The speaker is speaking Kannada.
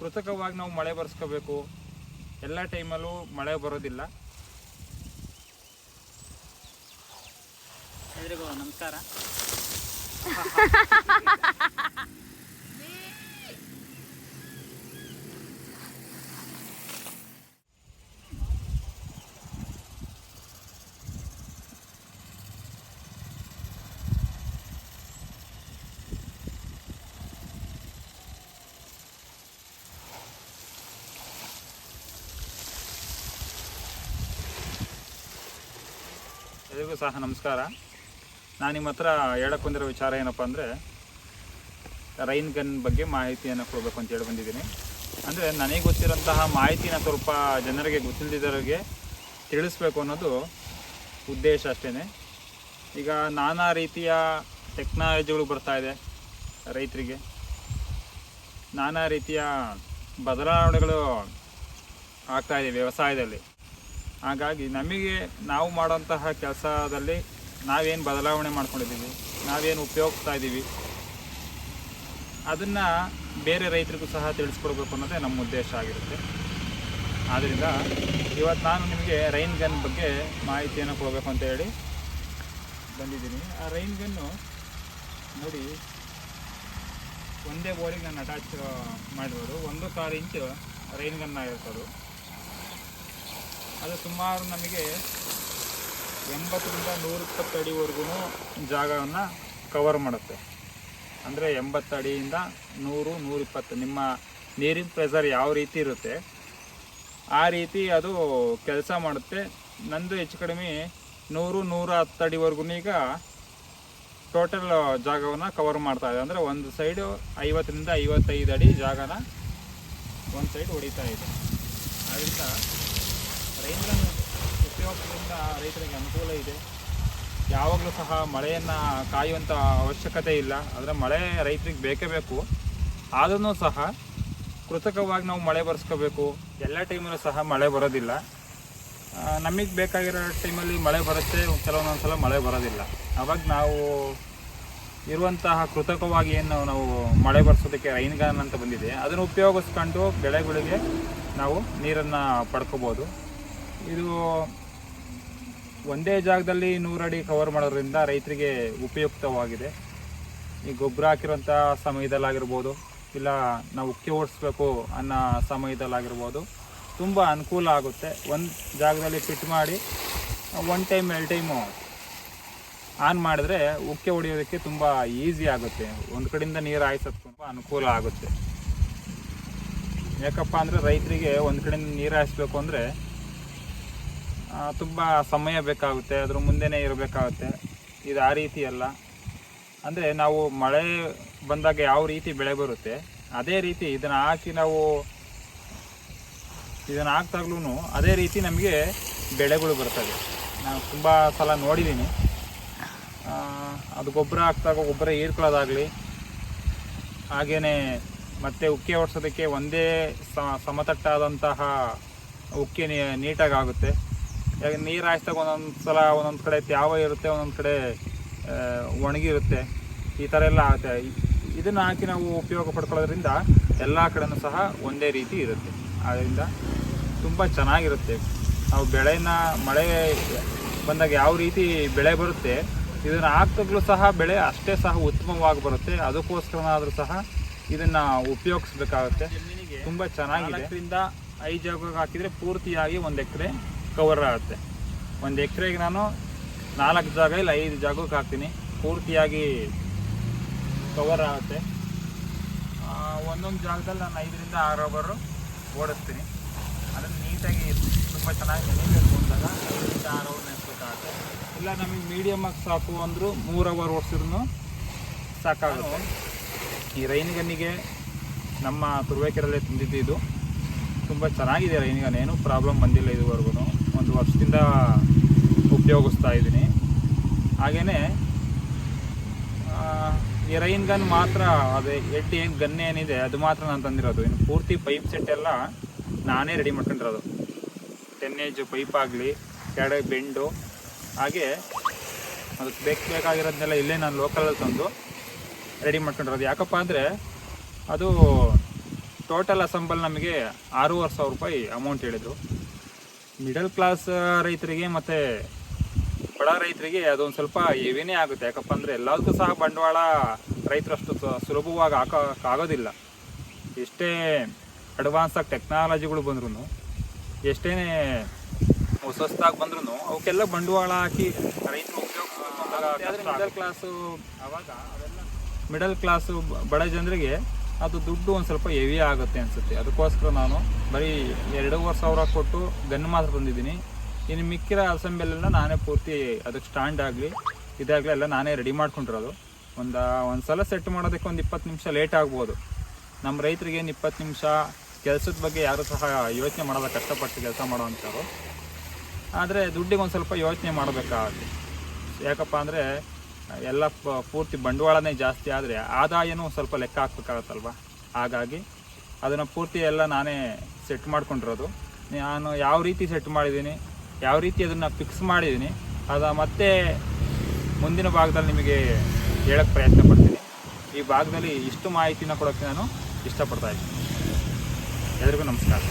ಕೃತಕವಾಗಿ ನಾವು ಮಳೆ ಬರ್ಸ್ಕೋಬೇಕು. ಎಲ್ಲ ಟೈಮಲ್ಲೂ ಮಳೆ ಬರೋದಿಲ್ಲ. ಎಲ್ರಿಗೂ ನಮಸ್ಕಾರ. ಎಲ್ರಿಗೂ ಸಹ ನಮಸ್ಕಾರ. ನಾನು ನಿಮ್ಮ ಹತ್ರ ಹೇಳಕ್ಕೊಂದಿರೋ ವಿಚಾರ ಏನಪ್ಪ ಅಂದರೆ, ರೈನ್ ಗನ್ ಬಗ್ಗೆ ಮಾಹಿತಿಯನ್ನು ಕೊಡಬೇಕು ಅಂತ ಹೇಳಿ ಬಂದಿದ್ದೀನಿ. ಅಂದರೆ ನನಗೆ ಗೊತ್ತಿರೋಂತಹ ಮಾಹಿತಿನ ಸ್ವಲ್ಪ ಜನರಿಗೆ ಗೊತ್ತಿಲ್ಲದಿದ್ದವರಿಗೆ ತಿಳಿಸ್ಬೇಕು ಅನ್ನೋದು ಉದ್ದೇಶ ಅಷ್ಟೇ ಈಗ ನಾನಾ ರೀತಿಯ ಟೆಕ್ನಾಲಜಿಗಳು ಬರ್ತಾ ಇದೆ ರೈತರಿಗೆ. ನಾನಾ ರೀತಿಯ ಬದಲಾವಣೆಗಳು ಆಗ್ತಾಯಿದೆ ವ್ಯವಸಾಯದಲ್ಲಿ. ಹಾಗಾಗಿ ನಮಗೆ ನಾವು ಮಾಡೋಂತಹ ಕೆಲಸದಲ್ಲಿ ನಾವೇನು ಬದಲಾವಣೆ ಮಾಡ್ಕೊಂಡಿದ್ದೀವಿ, ನಾವೇನು ಉಪಯೋಗಿಸ್ತಾ ಇದ್ದೀವಿ, ಅದನ್ನು ಬೇರೆ ರೈತರಿಗೂ ಸಹ ತಿಳಿಸ್ಕೊಡ್ಬೇಕು ಅನ್ನೋದೇ ನಮ್ಮ ಉದ್ದೇಶ ಆಗಿರುತ್ತೆ. ಆದ್ದರಿಂದ ಇವತ್ತು ನಾನು ನಿಮಗೆ ರೈನ್ ಗನ್ ಬಗ್ಗೆ ಮಾಹಿತಿಯನ್ನು ಕೊಡಬೇಕು ಅಂತ ಹೇಳಿ ಬಂದಿದ್ದೀನಿ. ಆ ರೈನ್ ಗನ್ನು ನೋಡಿ, ಒಂದೇ ಬೋರಿಗೆ ನಾನು ಅಟ್ಯಾಚ್ ಮಾಡಿರೋದು, ಒಂದು ಕಾಲು ಇಂಚು ರೈನ್ ಗನ್ನ ಇರ್ತದೆ. ಅದು ಸುಮಾರು ನಮಗೆ ಎಂಬತ್ತರಿಂದ ನೂರ ಇಪ್ಪತ್ತು ಅಡಿವರೆಗೂ ಜಾಗವನ್ನು ಕವರ್ ಮಾಡುತ್ತೆ. ಅಂದರೆ ಎಂಬತ್ತು ಅಡಿಯಿಂದ ನೂರು, ನೂರಿಪ್ಪತ್ತು ನಿಮ್ಮ ನೀರಿನ ಪ್ರೆಸರ್ ಯಾವ ರೀತಿ ಇರುತ್ತೆ, ಆ ರೀತಿ ಅದು ಕೆಲಸ ಮಾಡುತ್ತೆ. ನಂದು ಹೆಚ್ಚು ಕಡಿಮೆ ನೂರು ನೂರ ಹತ್ತು ಅಡಿವರೆಗೂ ಈಗ ಟೋಟಲ್ ಜಾಗವನ್ನು ಕವರ್ ಮಾಡ್ತಾ ಇದೆ. ಅಂದರೆ ಒಂದು ಸೈಡು ಐವತ್ತರಿಂದ ಐವತ್ತೈದು ಅಡಿ ಜಾಗನ ಒಂದು ಸೈಡ್ ಹೊಡಿತಾ ಇದೆ. ಅದರಿಂದ ರೈತರ ಉಪಯೋಗದಿಂದ ರೈತರಿಗೆ ಅನುಕೂಲ ಇದೆ. ಯಾವಾಗಲೂ ಸಹ ಮಳೆಯನ್ನು ಕಾಯುವಂಥ ಅವಶ್ಯಕತೆ ಇಲ್ಲ. ಆದರೆ ಮಳೆ ರೈತರಿಗೆ ಬೇಕೇ ಬೇಕು. ಆದರೂ ಸಹ ಕೃತಕವಾಗಿ ನಾವು ಮಳೆ ಬರ್ಸ್ಕೋಬೇಕು. ಎಲ್ಲ ಟೈಮಲ್ಲೂ ಸಹ ಮಳೆ ಬರೋದಿಲ್ಲ. ನಮಗೆ ಬೇಕಾಗಿರೋ ಟೈಮಲ್ಲಿ ಮಳೆ ಬರುತ್ತೆ. ಕೆಲವೊಂದೊಂದು ಸಲ ಮಳೆ ಬರೋದಿಲ್ಲ. ಆವಾಗ ನಾವು ಇರುವಂತಹ ಕೃತಕವಾಗಿ ಏನು ನಾವು ಮಳೆ ಬರ್ಸೋದಕ್ಕೆ ರೈನ್ ಗನ್ ಅಂತ ಬಂದಿದೆ. ಅದನ್ನು ಉಪಯೋಗಿಸ್ಕೊಂಡು ಬೆಳೆಗಳಿಗೆ ನಾವು ನೀರನ್ನು ಪಡ್ಕೋಬೋದು. ಇದು ಒಂದೇ ಜಾಗದಲ್ಲಿ ನೂರಡಿ ಕವರ್ ಮಾಡೋದ್ರಿಂದ ರೈತರಿಗೆ ಉಪಯುಕ್ತವಾಗಿದೆ. ಈ ಗೊಬ್ಬರ ಹಾಕಿರೋಂಥ ಸಮಯದಲ್ಲಾಗಿರ್ಬೋದು, ಇಲ್ಲ ನಾವು ಉಕ್ಕಿ ಓಡಿಸ್ಬೇಕು ಅನ್ನೋ ಸಮಯದಲ್ಲಾಗಿರ್ಬೋದು, ತುಂಬ ಅನುಕೂಲ ಆಗುತ್ತೆ. ಒಂದು ಜಾಗದಲ್ಲಿ ಫಿಟ್ ಮಾಡಿ ಒನ್ ಟೈಮ್ ಎರಡು ಟೈಮು ಆನ್ ಮಾಡಿದ್ರೆ ಉಕ್ಕೆ ಹೊಡೆಯೋದಕ್ಕೆ ತುಂಬ ಈಸಿ ಆಗುತ್ತೆ. ಒಂದು ಕಡೆಯಿಂದ ನೀರು ಹಾಯಿಸೋದು ತುಂಬ ಅನುಕೂಲ ಆಗುತ್ತೆ. ಯಾಕಪ್ಪ ಅಂದರೆ ರೈತರಿಗೆ ಒಂದು ಕಡೆಯಿಂದ ನೀರು ಹಾಯಿಸ್ಬೇಕು ಅಂದರೆ ತುಂಬ ಸಮಯ ಬೇಕಾಗುತ್ತೆ, ಅದ್ರ ಮುಂದೆನೇ ಇರಬೇಕಾಗುತ್ತೆ. ಇದು ಆ ರೀತಿ ಅಲ್ಲ. ಅಂದರೆ ನಾವು ಮಳೆ ಬಂದಾಗ ಯಾವ ರೀತಿ ಬೆಳೆ ಬರುತ್ತೆ, ಅದೇ ರೀತಿ ಇದನ್ನು ಹಾಕಿ ನಾವು, ಇದನ್ನು ಹಾಕ್ದಾಗ್ಲೂ ಅದೇ ರೀತಿ ನಮಗೆ ಬೆಳೆಗಳು ಬರ್ತವೆ. ನಾನು ತುಂಬ ಸಲ ನೋಡಿದ್ದೀನಿ ಅದು ಗೊಬ್ಬರ ಹಾಕಿದಾಗ ಗೊಬ್ಬರ ಹೀರ್ಕೊಳ್ಳೋದಾಗಲಿ ಹಾಗೆಯೇ ಮತ್ತೆ ಉಕ್ಕೆ ಓಡಿಸೋದಕ್ಕೆ ಒಂದೇ ಸಮತಟ್ಟಾದಂತಹ ಉಕ್ಕೆ ನೀಟಾಗಿ ಆಗುತ್ತೆ ಈಗ ನೀರು ಹಾಯಿಸಿದಾಗ ಒಂದೊಂದು ಸಲ ಒಂದೊಂದು ಕಡೆ ತ್ಯಾವ ಇರುತ್ತೆ, ಒಂದೊಂದು ಕಡೆ ಒಣಗಿರುತ್ತೆ. ಈ ಥರ ಎಲ್ಲ ಆಗುತ್ತೆ. ಇದನ್ನು ಹಾಕಿ ನಾವು ಉಪಯೋಗ ಪಡ್ಕೊಳ್ಳೋದ್ರಿಂದ ಎಲ್ಲ ಕಡೆನೂ ಸಹ ಒಂದೇ ರೀತಿ ಇರುತ್ತೆ. ಆದ್ದರಿಂದ ತುಂಬ ಚೆನ್ನಾಗಿರುತ್ತೆ. ನಾವು ಬೆಳೆನ, ಮಳೆ ಬಂದಾಗ ಯಾವ ರೀತಿ ಬೆಳೆ ಬರುತ್ತೆ, ಇದನ್ನು ಹಾಕ್ದಾಗಲೂ ಸಹ ಬೆಳೆ ಅಷ್ಟೇ ಸಹ ಉತ್ತಮವಾಗಿ ಬರುತ್ತೆ. ಅದಕ್ಕೋಸ್ಕರನಾದರೂ ಸಹ ಇದನ್ನು ಉಪಯೋಗಿಸ್ಬೇಕಾಗುತ್ತೆ. ತುಂಬ ಚೆನ್ನಾಗಿದೆ. ಐದು ಜಾಗಕ್ಕೆ ಹಾಕಿದರೆ ಪೂರ್ತಿಯಾಗಿ ಒಂದು ಎಕರೆ ಕವರ್ ಆಗುತ್ತೆ. ಒಂದು ಎಕರೆಗೆ ನಾನು ನಾಲ್ಕು ಜಾಗ ಇಲ್ಲ, ಐದು ಜಾಗಕ್ಕೆ ಹಾಕ್ತೀನಿ. ಪೂರ್ತಿಯಾಗಿ ಕವರ್ ಆಗುತ್ತೆ. ಒಂದೊಂದು ಜಾಗದಲ್ಲಿ ನಾನು ಐದರಿಂದ ಆರು ರಬ್ಬರು ಓಡಿಸ್ತೀನಿ. ಅದನ್ನು ನೀಟಾಗಿ ತುಂಬ ಚೆನ್ನಾಗಿ ನೆನೆಬೇಕು ಅಂದಾಗ ಐದರಿಂದ ಆರು ಅವರ್ ನೆನೆಸ್ಬೇಕಾಗುತ್ತೆ ಇಲ್ಲ, ನಮಗೆ ಮೀಡಿಯಮಾಗಿ ಸಾಕು ಅಂದರೂ ಮೂರು ಅವರ್ ಓಡಿಸಿದ್ರು ಸಾಕಾಗುತ್ತೆ. ಈ ರೈನ್ ಗನ್ನಿಗೆ ನಮ್ಮ ತುರುವೇಕೆರಲ್ಲೇ ತಂದಿದ್ದು ಇದು. ತುಂಬ ಚೆನ್ನಾಗಿದೆ ರೈನ್ ಗನ್, ಏನೂ ಪ್ರಾಬ್ಲಮ್ ಬಂದಿಲ್ಲ ಇದುವರೆಗೂ. ಒಂದು ವರ್ಷದಿಂದ ಉಪಯೋಗಿಸ್ತಾ ಇದ್ದೀನಿ. ಹಾಗೆಯೇ ಈ ರೈನ್ ಗನ್ ಮಾತ್ರ, ಅದೇ ಎಡ್ ಏನು ಗನ್ ಏನಿದೆ, ಅದು ಮಾತ್ರ ನಾನು ತಂದಿರೋದು. ಇನ್ನು ಪೂರ್ತಿ ಪೈಪ್ ಸೆಟ್ ಎಲ್ಲ ನಾನೇ ರೆಡಿ ಮಾಡ್ಕೊಂಡಿರೋದು. ಟೆನ್ ಏಜ್ ಪೈಪ್ ಆಗಲಿ, ಕೆಳಗೆ ಬೆಂಡು, ಹಾಗೆ ಅದಕ್ಕೆ ಬೇಕು ಬೇಕಾಗಿರೋದನ್ನೆಲ್ಲ ಇಲ್ಲೇ ನಾನು ಲೋಕಲಲ್ಲಿ ತಂದು ರೆಡಿ ಮಾಡ್ಕೊಂಡಿರೋದು. ಯಾಕಪ್ಪ ಅಂದರೆ, ಅದು ಟೋಟಲ್ ಅಸೆಂಬಲ್ ನಮಗೆ ಆರೂವರೆ ಸಾವಿರ ರೂಪಾಯಿ ಅಮೌಂಟ್ ಹೇಳಿದರು. ಮಿಡಲ್ ಕ್ಲಾಸ್ ರೈತರಿಗೆ ಮತ್ತು ಬಡ ರೈತರಿಗೆ ಅದೊಂದು ಸ್ವಲ್ಪ ಏವೇನೇ ಆಗುತ್ತೆ. ಯಾಕಪ್ಪ ಅಂದರೆ ಎಲ್ಲದಕ್ಕೂ ಸಹ ಬಂಡವಾಳ ರೈತರಷ್ಟು ಸ- ಸುಲಭವಾಗಿ ಹಾಕೋಕ್ಕಾಗೋದಿಲ್ಲ ಎಷ್ಟೇ ಅಡ್ವಾನ್ಸ್ ಆಗಿ ಟೆಕ್ನಾಲಜಿಗಳು ಬಂದ್ರೂ ಎಷ್ಟೇ ಹೊಸ ಹೊಸದಾಗಿ ಬಂದ್ರೂ ಅವಕ್ಕೆಲ್ಲ ಬಂಡವಾಳ ಹಾಕಿ ರೈತರು ಮಿಡಲ್ ಕ್ಲಾಸು ಅವಾಗ ಅವೆಲ್ಲ ಮಿಡಲ್ ಕ್ಲಾಸು ಬಡ ಜನರಿಗೆ ಅದು ದುಡ್ಡು ಒಂದು ಸ್ವಲ್ಪ ಹೆವಿ ಆಗುತ್ತೆ ಅನಿಸುತ್ತೆ. ಅದಕ್ಕೋಸ್ಕರ ನಾನು ಬರೀ ಎರಡೂವರೆ ಸಾವಿರ ಕೊಟ್ಟು ಗನ್ ಮಾತ್ರ ತಂದಿದ್ದೀನಿ. ಇನ್ನು ಮಿಕ್ಕಿರೋ ಅಸೆಂಬ್ಲೆಲ್ಲ ನಾನೇ ಪೂರ್ತಿ ಅದಕ್ಕೆ ಸ್ಟ್ಯಾಂಡ್ ಆಗಲಿ, ಇದಾಗಲಿ ಎಲ್ಲ ನಾನೇ ರೆಡಿ ಮಾಡ್ಕೊಂಡಿರೋದು. ಒಂದು ಒಂದು ಸಲ ಸೆಟ್ ಮಾಡೋದಕ್ಕೆ ಒಂದು ಇಪ್ಪತ್ತು ನಿಮಿಷ ಲೇಟ್ ಆಗ್ಬೋದು. ನಮ್ಮ ರೈತರಿಗೆ ಏನು ಇಪ್ಪತ್ತು ನಿಮಿಷ ಕೆಲಸದ ಬಗ್ಗೆ ಯಾರು ಸಹ ಯೋಚನೆ ಮಾಡೋದ ಕಷ್ಟಪಟ್ಟು ಕೆಲಸ ಮಾಡೋವಂಥವ್ರು ಆದರೆ ದುಡ್ಡಿಗೆ ಒಂದು ಸ್ವಲ್ಪ ಯೋಚನೆ ಮಾಡಬೇಕಾಗುತ್ತೆ. ಯಾಕಪ್ಪ ಅಂದರೆ ಎಲ್ಲ ಪೂರ್ತಿ ಬಂಡವಾಳನೇ ಜಾಸ್ತಿ ಆದರೆ ಆದಾಯನೂ ಸ್ವಲ್ಪ ಲೆಕ್ಕ ಹಾಕ್ಬೇಕಾಗತ್ತಲ್ವ? ಹಾಗಾಗಿ ಅದನ್ನು ಪೂರ್ತಿ ಎಲ್ಲ ನಾನೇ ಸೆಟ್ ಮಾಡ್ಕೊಂಡಿರೋದು. ನಾನು ಯಾವ ರೀತಿ ಸೆಟ್ ಮಾಡಿದ್ದೀನಿ, ಯಾವ ರೀತಿ ಅದನ್ನು ಫಿಕ್ಸ್ ಮಾಡಿದ್ದೀನಿ, ಅದು ಮತ್ತೆ ಮುಂದಿನ ಭಾಗದಲ್ಲಿ ನಿಮಗೆ ಹೇಳಕ್ಕೆ ಪ್ರಯತ್ನ ಪಡ್ತೀನಿ. ಈ ಭಾಗದಲ್ಲಿ ಇಷ್ಟು ಮಾಹಿತಿನ ಕೊಡೋಕ್ಕೆ ನಾನು ಇಷ್ಟಪಡ್ತಾ ಇದ್ದೀನಿ. ಎಲ್ರಿಗೂ ನಮಸ್ಕಾರ.